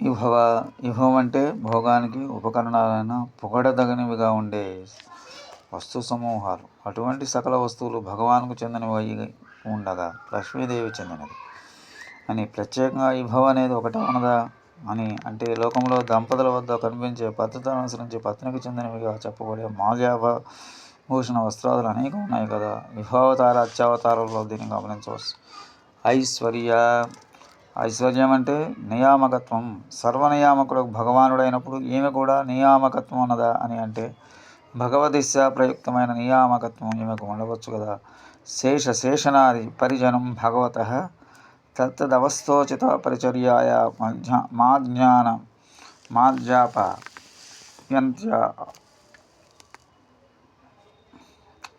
విభవ విభవం అంటే భోగానికి ఉపకరణాలైన పొగడదగినవిగా ఉండే వస్తు సమూహాలు అటువంటి సకల వస్తువులు భగవాన్కు చెందినవి ఉండగా లక్ష్మీదేవి చెందినది. అని ప్రత్యేకంగా ఇభవ అనేది ఒకటే ఉన్నదా అని అంటే లోకంలో దంపతుల వద్ద కనిపించే పద్ధతులను అనుసరించి పత్నికి చెందినవిగా చెప్పబడే మాల్యాభ భూషణ వస్త్రాదులు అనేక ఉన్నాయి కదా. విభావతార అత్యావతారంలో దీన్ని గమనించవచ్చు. ఐశ్వర్య ఐశ్వర్యం అంటే నియామకత్వం. సర్వనియామకుడు భగవానుడైనప్పుడు ఈమె కూడా నియామకత్వం ఉన్నదా అని అంటే భగవదిశ ప్రయుక్తమైన నియామకత్వం ఈమెకు ఉండవచ్చు కదా. శేష శేషనాది పరిజనం భగవత తత్తదవస్థోచిత పరిచర్యాయ మధ్య మాజ్ఞాన మాధ్యాప యంత్య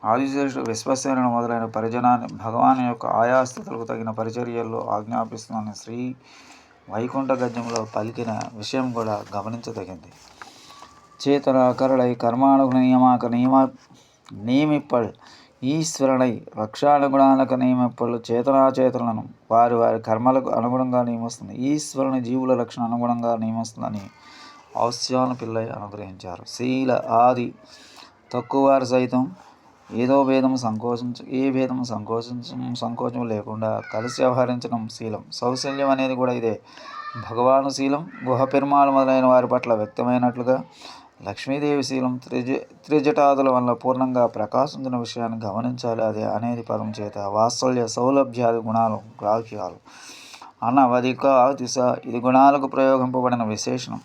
ఆదిశేషుడు విశ్వసేనుడు మొదలైన పరిజనాన్ని భగవాన్ యొక్క ఆయా స్థితులకు తగిన పరిచర్యల్లో ఆజ్ఞాపిస్తున్న శ్రీ వైకుంఠ గద్యంలో పలికిన విషయం కూడా గమనించదగింది. చేతన కరుడై కర్మానుగుణ నియమాక నియమ నియమిప్పల్ ఈశ్వరుడై రక్షానుగుణాలకు నియమిప్పళ్ళు చేతనాచేతలను వారి వారి కర్మలకు అనుగుణంగా నియమిస్తుంది. ఈశ్వరుని జీవుల రక్షణ అనుగుణంగా నియమిస్తుందని ఔస్యాను పిల్లయ్య అనుగ్రహించారు. శీల ఆది తక్కువ వారు సైతం ఏదో భేదం సంకోచించ ఏ భేదం సంకోచించడం సంకోచం లేకుండా కలిసి వ్యవహరించడం శీలం. సౌశల్యం అనేది కూడా ఇదే. భగవాను శీలం గుహ పెరుమాలు మొదలైన వారి పట్ల వ్యక్తమైనట్లుగా లక్ష్మీదేవి శీలం త్రిజ త్రిజటాదుల వల్ల పూర్ణంగా ప్రకాశించిన విషయాన్ని గమనించాలి. అదే అనేది పదం చేత వాత్సల్య సౌలభ్యాది గుణాలు గ్రాహ్యాలు. అనవధిక దిశ ఇది గుణాలకు ప్రయోగింపబడిన విశేషణం.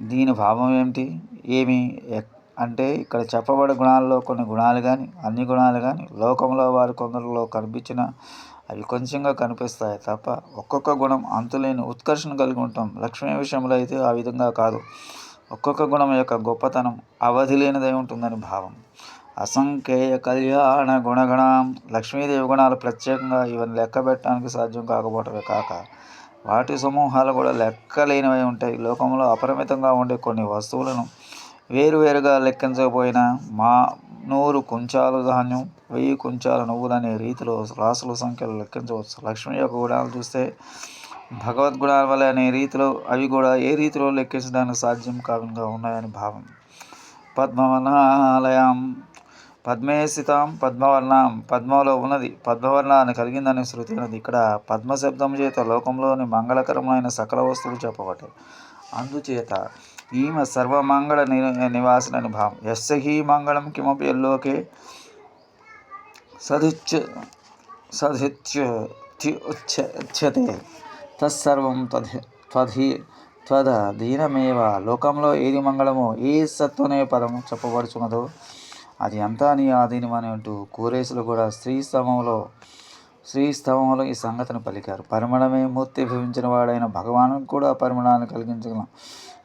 దీని భావం ఏమిటి? ఏమి? ఎక్- అంటే ఇక్కడ చెప్పబడే గుణాల్లో కొన్ని గుణాలు కానీ అన్ని గుణాలు కానీ లోకంలో వారి కొందరిలో కనిపించిన అవి కొంచెంగా కనిపిస్తాయి తప్ప ఒక్కొక్క గుణం అంతులేని ఉత్కర్షణ కలిగి ఉంటాం. లక్ష్మీ విషయంలో అయితే ఆ విధంగా కాదు. ఒక్కొక్క గుణం యొక్క గొప్పతనం అవధి లేనిదై ఉంటుందని భావం. అసంఖ్యేయ కళ్యాణ గుణగణం లక్ష్మీదేవి గుణాలు ప్రత్యేకంగా ఇవన్నీ లెక్క పెట్టడానికి సాధ్యం కాకపోవటమే కాక వాటి సమూహాలు కూడా లెక్కలేనివై ఉంటాయి. లోకంలో అపరిమితంగా ఉండే కొన్ని వస్తువులను వేరువేరుగా లెక్కించకపోయినా మా నూరు కుంచాలు ధాన్యం వెయ్యి కుంచాల నువ్వులనే రీతిలో రాసుల సంఖ్యలు లెక్కించవచ్చు. లక్ష్మి యొక్క గుణాలు చూస్తే భగవద్గుణాల వల్ల అనే రీతిలో అవి కూడా ఏ రీతిలో లెక్కించడానికి సాధ్యం కాకుండా ఉన్నాయని భావం. పద్మవనాలయం పద్మేసితాం పద్మవర్ణం పద్మలో ఉన్నది. పద్మవర్ణాన్ని కలిగిందని శృతి ఉన్నది. ఇక్కడ పద్మ శబ్దం చేత లోకంలోని మంగళకరమైన సకల వస్తువులు చెప్పబడ్డాయి. అందుచేత ఈమె సర్వమంగళ ని నివాసినని భావం యస్య హి మంగళం కిమపి ఎల్లోకే సదుచ్య సదిత్యుచ్యతే తత్సర్వం తధి త్వధి త్వదధీనమేవ లోకంలో ఏది మంగళమో ఏ సత్వనే పదము చెప్పబడుచున్నదో అది అంతా నీ ఆధీనమని అంటూ కూరేసులు కూడా స్త్రీ సమంలో శ్రీ స్తవంలో ఈ సంగతిని పలికారు. పరిమళమే మూర్తి భవించిన వాడైన భగవాను కూడా పరిమళాన్ని కలిగించగలం.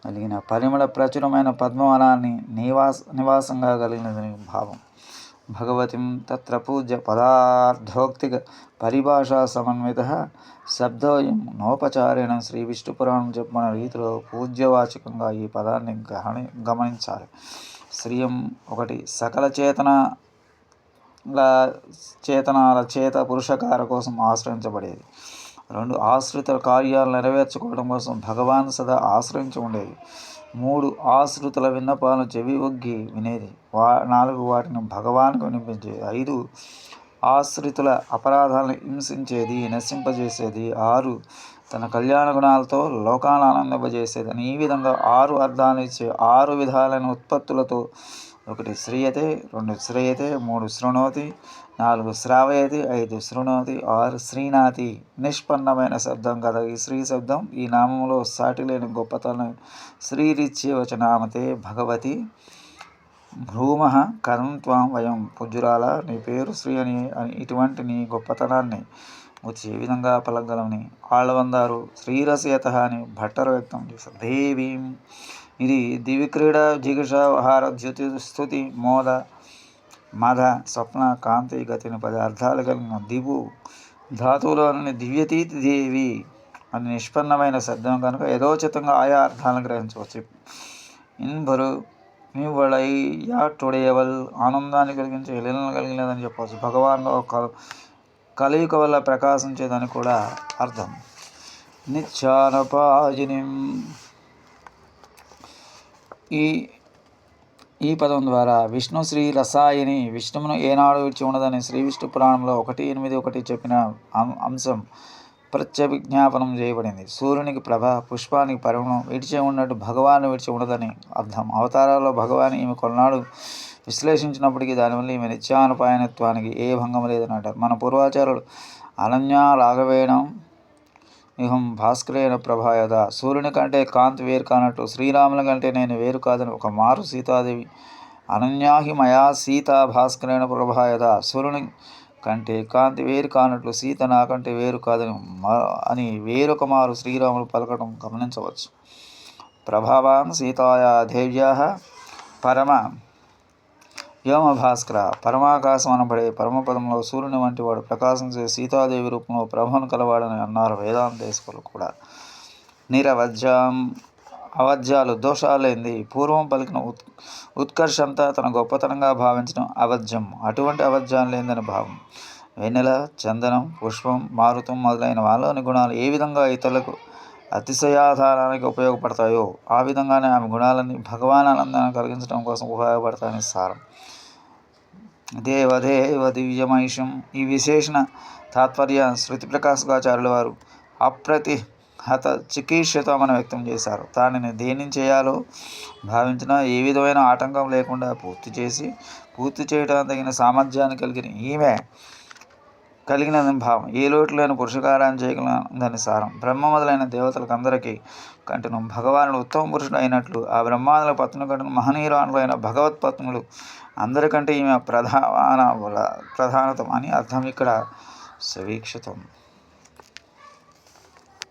కలిగిన పరిమళ ప్రచురమైన పద్మవనాన్ని నివాస నివాసంగా కలిగినదని భావం. భగవతిం తత్ర పూజ్య పదార్థోక్తిక పరిభాషా సమన్విత శబ్దోయం నోపచారేణ శ్రీ విష్ణు పురాణం చెప్పిన రీతిలో పూజ్యవాచకంగా ఈ పదాన్ని గమని గమనించాలి. శ్రీయం ఒకటి సకల చేతన చేతనాల చేత పురుషకార కోసం ఆశ్రయించబడేది. రెండు ఆశ్రిత కార్యాలు నెరవేర్చుకోవడం కోసం భగవాన్ సదా ఆశ్రయించి ఉండేది. మూడు ఆశ్రితుల విన్నపాలను చెవి ఒగ్గి వినేది. వా నాలుగు వాటిని భగవాన్కు వినిపించేది. ఐదు ఆశ్రితుల అపరాధాలను హింసించేది నశింపజేసేది. ఆరు తన కళ్యాణ గుణాలతో లోకాలను ఆనందింపజేసేది. అని ఈ విధంగా ఆరు అర్థాలు ఇచ్చే ఆరు విధాలైన ఉత్పత్తులతో ఒకటి శ్రీయతే రెండు శ్రేయతే మూడు శృణోతి నాలుగు శ్రావయతి ఐదు శృణోతి ఆరు శ్రీనాథి నిష్పన్నమైన శబ్దం కదా ఈ శ్రీ శబ్దం ఈ నామంలో సాటి లేని గొప్పతనం. శ్రీరిచ్య వచనామతే భగవతి భ్రూమ కథం త్వం వయం పుజ్జురాల నీ పేరు శ్రీ అని అని ఇటువంటి నీ గొప్పతనాన్ని వచ్చి ఏ విధంగా పలకగలమని ఆళ్ళవందారు శ్రీరసయత అని భట్టరు వ్యక్తం చేశారు. దేవీం ఇది దివిక్రీడ జిగుష హార ద్యుతి స్థుతి మోద మధ స్వప్న కాంతి గతిని పది అర్థాలు కలిగిన దివు ధాతువులోని దివ్యతీతి దేవి అని నిష్పన్నమైన శబ్దం కనుక యథోచితంగా ఆయా అర్థాలను గ్రహించవచ్చు. ఇన్బరు నీవళయ్యాటుడేవల్ ఆనందాన్ని కలిగించే లీలను కలిగినదని చెప్పవచ్చు. భగవాన్లో కల కలయిక వల్ల ప్రకాశించేదని కూడా అర్థం. నిత్యానపాజిని ఈ ఈ పదం ద్వారా విష్ణు శ్రీ రసాయని విష్ణువును ఏనాడు విడిచి ఉండదని శ్రీ విష్ణు పురాణంలో ఒకటి ఎనిమిది ఒకటి చెప్పిన అం- అంశం ప్రత్యభిజ్ఞాపనం చేయబడింది. సూర్యునికి ప్రభ పుష్పానికి పరిమళం విడిచి ఉన్నట్టు భగవాన్ విడిచి ఉండదని అర్థం. అవతారాల్లో భగవాన్ ఈమె కొన్నాడు విశ్లేషించినప్పటికీ దానివల్ల ఈమె నిత్యానుపాయనత్వానికి ఏ భంగం లేదని అంటారు. మన పూర్వాచారులు అనన్య రాఘవేణం ఇహం భాస్కరేణ ప్రభాయద. సూర్యుని కంటే కాంతి వేరు కానట్టు శ్రీరాముల కంటే నేను వేరు కాదని ఒక మారు సీతాదేవి. అనన్యాహి మయా సీత భాస్కరేణ ప్రభాయద. సూర్యుని కంటే కాంతి వేరు కానట్లు సీత నాకంటే వేరు కాదని మ- అని వేరొక మారు శ్రీరాములు పలకడం గమనించవచ్చు. ప్రభావాన్ సీతాయా దేవ్యా పరమ వ్యోమభాస్కర పరమాకాశం అనబడే పరమపదంలో సూర్యుని వంటి వాడు ప్రకాశించే సీతాదేవి రూపంలో ప్రభను కలవాడని అన్నారు వేదాంతేశ్వరులు కూడా. నిరవజ్యం అవధ్యాలు దోషాలైంది. పూర్వం పలికిన ఉత్ ఉత్కర్షంతా తన గొప్పతనంగా భావించడం అవధ్యం. అటువంటి అవధ్యం లేదని భావం. వెన్నెల చందనం పుష్పం మారుతం మొదలైన వాళ్ళలోని గుణాలు ఏ విధంగా ఇతరులకు అతిశయాధారానికి ఉపయోగపడతాయో ఆ విధంగానే ఆమె గుణాలన్నీ భగవాన్ ఆనందాన్ని కలిగించడం కోసం ఉపయోగపడతాయని సారం. దేవదేవ దివ్యమైషం ఈ విశేషణ తాత్పర్య శృతి ప్రకాశకాచార్యుల వారు అప్రతి హత చికిత్సతో మనం వ్యక్తం చేశారు. దానిని దేని చేయాలో భావించినా ఏ విధమైన ఆటంకం లేకుండా పూర్తి చేసి పూర్తి చేయడానికి తగిన సామర్థ్యాన్ని కలిగిన ఈమె కలిగినదని భావం. ఏ లోటు లేని పురుషకారాన్ని చేయగలదని సారం. బ్రహ్మ మొదలైన దేవతలకు అందరికీ కంటను భగవానుడు ఉత్తమ పురుషుడు అయినట్లు ఆ బ్రహ్మాదుల పత్నుల కంటను భగవత్ పత్నులు అందరికంటే ఈమె ప్రధాన ప్రధానతం అని అర్థం ఇక్కడ సవీక్షితం